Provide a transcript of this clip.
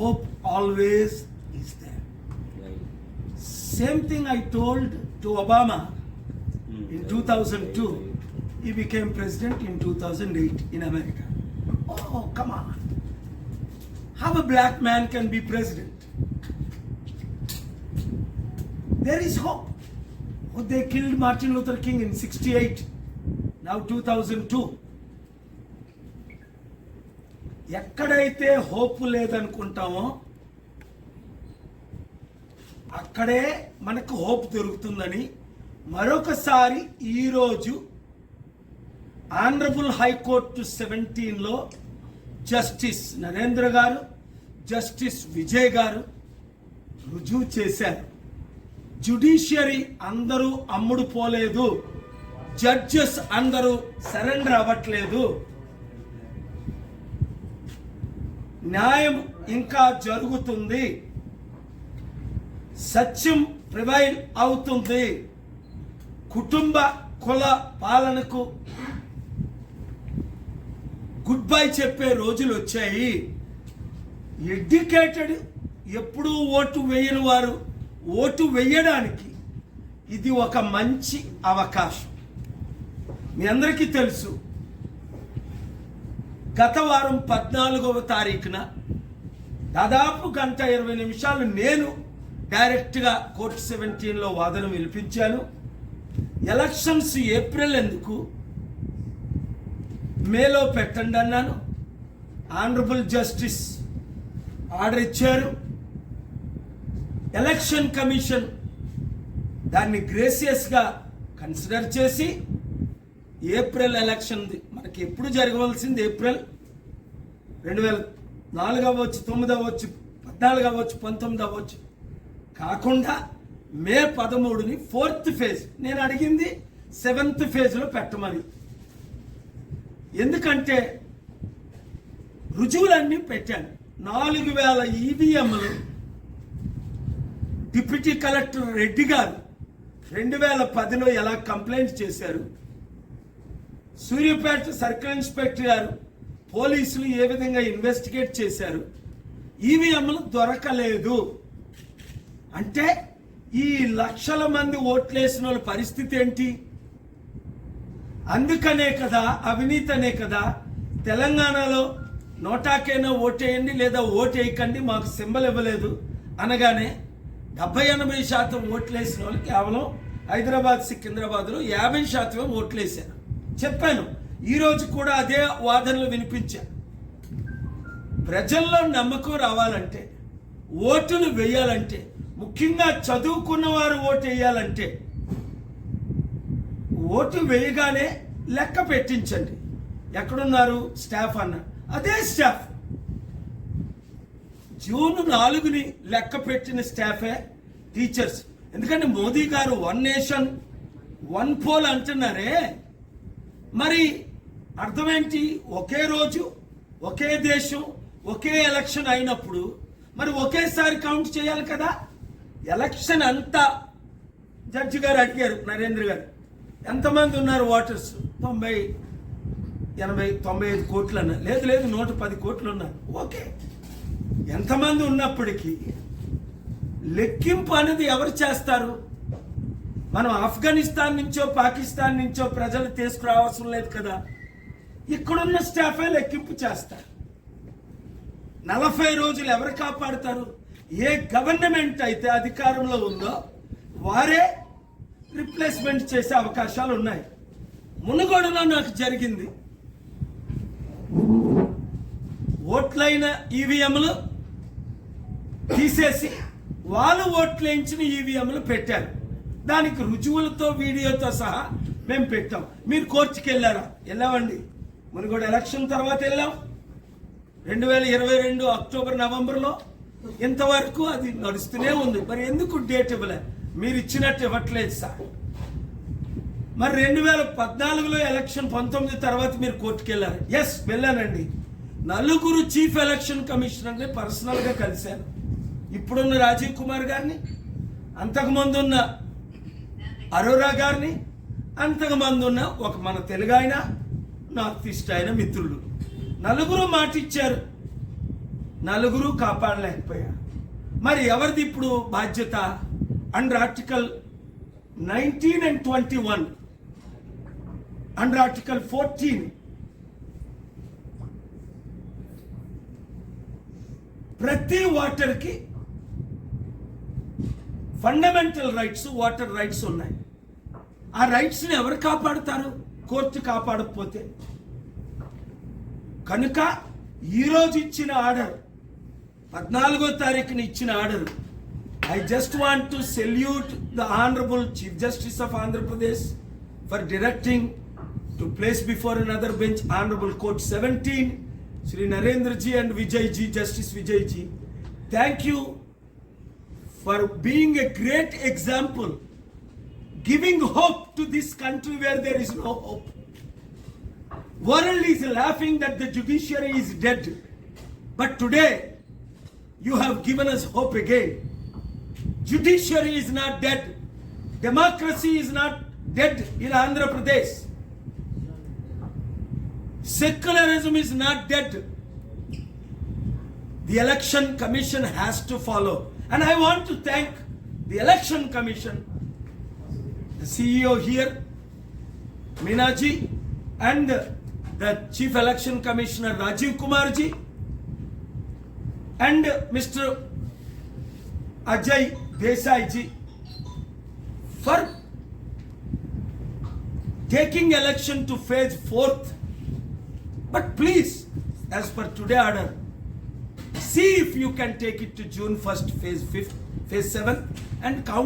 hope always is there. Same thing I told to Obama Mm. in 2002. He became president in 2008 in America. Oh, come on. How a black man can be president? There is hope. Oh, they killed Martin Luther King in 68. Now 2002. ఎక్కడైతే hope లేదనుకుంటామో అక్కడే మనకు hope దొరుకుతుందని మరొకసారి ఈరోజు honourable high court సెవెంటీన్లో justice Narendra గారు justice Vijay గారు రుజువు చేశారు. జుడిషియరీ అందరూ అమ్ముడు పోలేదు జడ్జెస్ అందరూ సరెండర్ అవ్వట్లేదు. న్యాయం ఇంకా జరుగుతుంది. సత్యం ప్రివైల్ అవుతుంది. కుటుంబ కుల పాలనకు గుడ్ బై చెప్పే రోజులు వచ్చాయి. ఎడ్యుకేటెడ్ ఎప్పుడూ ఓటు వేయని వారు ఓటు వేయడానికి ఇది ఒక మంచి అవకాశం. మీ అందరికీ తెలుసు గత వారం పద్నాలుగవ తారీఖున దాదాపు గంట ఇరవై నిమిషాలు నేను డైరెక్ట్గా కోర్టు సెవెంటీన్లో వాదన వినిపించాను. ఎలక్షన్స్ ఏప్రిల్ ఎందుకు? మేలో పెట్టండి అన్నాను. ఆనరబుల్ జస్టిస్ ఆర్డర్ ఇచ్చారు. ఎలక్షన్ కమిషన్ దాన్ని గ్రేసియస్గా కన్సిడర్ చేసి ఏప్రిల్ ఎలక్షన్ది ఎప్పుడు జరగవలసింది ఏప్రిల్? రెండు వేల నాలుగు అవ్వచ్చు తొమ్మిది అవ్వచ్చు పద్నాలుగు అవ్వచ్చు పంతొమ్మిది అవ్వచ్చు. కాకుండా మే పదమూడుని ఫోర్త్ ఫేజ్. నేను అడిగింది సెవెంత్ ఫేజ్లో పెట్టమని. ఎందుకంటే రుజువులన్నీ పెట్టాను. నాలుగు వేల ఈవీఎంలు డిప్యూటీ కలెక్టర్ రెడ్డి గారు రెండు వేల పదిలో ఎలా కంప్లైంట్ చేశారు? సూర్యాపేట సర్కిల్ ఇన్స్పెక్టర్ గారు పోలీసులు ఏ విధంగా ఇన్వెస్టిగేట్ చేశారు? ఈవీఎంలు దొరకలేదు. అంటే ఈ లక్షల మంది ఓట్లేసిన వాళ్ళ పరిస్థితి ఏంటి? అందుకనే కదా అవినీతి అనే కదా తెలంగాణలో నోటాకైనా ఓటేయండి లేదా ఓటేయకండి మాకు సింబల్ ఇవ్వలేదు. అనగానే డెబ్బై ఎనభై శాతం ఓట్లేసిన వాళ్ళు కేవలం హైదరాబాద్ సికింద్రాబాద్లో యాభై శాతమే ఓట్లేశారు. చెప్పాను. ఈరోజు కూడా అదే వాదనలు వినిపించా. ప్రజల్లో నమ్మకం రావాలంటే ఓటును వేయాలంటే ముఖ్యంగా చదువుకున్న వారు ఓటు వేయాలంటే ఓటు వేయగానే లెక్క పెట్టించండి. ఎక్కడున్నారు? స్టాఫ్ అన్న. అదే స్టాఫ్. జూన్ నాలుగుని లెక్క పెట్టిన స్టాఫే టీచర్స్. ఎందుకంటే మోదీ గారు వన్ నేషన్ వన్ పోల్ అంటున్నారే. మరి అర్థమేంటి? ఒకే రోజు ఒకే దేశం ఒకే ఎలక్షన్ అయినప్పుడు మరి ఒకేసారి కౌంట్ చేయాలి కదా? ఎలక్షన్ అంతా జడ్జి గారు అడిగారు నరేంద్ర గారు. ఎంతమంది ఉన్నారు ఓటర్స్? తొంభై ఎనభై తొంభై ఐదు కోట్లు అన్నారు లేదు లేదు నూట పది కోట్లు ఉన్నారు ఓకే. ఎంతమంది ఉన్నప్పటికీ లెక్కింపు అనేది ఎవరు చేస్తారు? మనం ఆఫ్ఘనిస్తాన్ నుంచో పాకిస్తాన్ నుంచో ప్రజలు తీసుకురావాల్సిన లేదు కదా. ఇక్కడున్న స్టాఫే లెక్కింపు చేస్తారు. నలభై రోజులు ఎవరు కాపాడుతారు? ఏ గవర్నమెంట్ అయితే అధికారంలో ఉందో వారే రిప్లేస్మెంట్ చేసే అవకాశాలు ఉన్నాయి. మునుగోడులో నాకు జరిగింది. ఓట్లైన ఈవీఎంలు తీసేసి వాళ్ళు ఓట్లు వేయించిన ఈవీఎంలు పెట్టారు. దానికి రుజువులతో వీడియోతో సహా మేము పెట్టాం. మీరు కోర్టుకి వెళ్ళారా? వెళ్ళామండి. కూడా ఎలక్షన్ తర్వాత వెళ్ళాం. రెండు వేల ఇరవై రెండు అక్టోబర్ నవంబర్లో ఇంతవరకు అది నడుస్తూనే ఉంది. మరి ఎందుకు డేట్ ఇవ్వలే? మీరు ఇచ్చినట్టు ఇవ్వట్లేదు సార్. మరి రెండు వేల పద్నాలుగులో ఎలక్షన్ పంతొమ్మిది తర్వాత మీరు కోర్టుకు వెళ్ళారు? ఎస్ వెళ్ళానండి. నలుగురు చీఫ్ ఎలక్షన్ కమిషనర్ని పర్సనల్గా కలిశాను. ఇప్పుడున్న రాజీవ్ కుమార్ గారిని అంతకుముందు ఉన్న అరోరా గారిని అంతకుమంది ఉన్న ఒక మన తెలుగు ఆయన నార్త్ ఈస్ట్ ఆయన మిత్రులు. నలుగురు మాటిచ్చారు. నలుగురు కాపాడలేకపోయారు. మరి ఎవరిది ఇప్పుడు బాధ్యత? Under article nineteen and twenty one under article fourteen ప్రతి వాటర్కి ఫండమెంటల్ రైట్స్ వాటర్ రైట్స్ ఉన్నాయి. ఆ రైట్స్ని ఎవరు కాపాడుతారు? కోర్టు కాపాడకపోతే. కనుక ఈరోజు ఇచ్చిన ఆర్డర్ పద్నాలుగో తారీఖున ఇచ్చిన order I just want to salute the honourable chief justice of Andhra Pradesh for directing to place before another bench honourable court seventeen Shri Narendra ji and Vijay ji justice Vijay ji thank you for being a great example, giving hope to this country where there is no hope. World is laughing that the judiciary is dead. But today, you have given us hope again. Judiciary is not dead. Democracy is not dead in Andhra Pradesh. Secularism is not dead the election commission has to follow and i want to thank the election commission the ceo here minaji and the chief election commissioner rajiv kumar ji and mr ajay Desaiji for taking election to phase fourth. But please as per today order see if you can take it to June 1st, phase 5th, phase 7th, and count.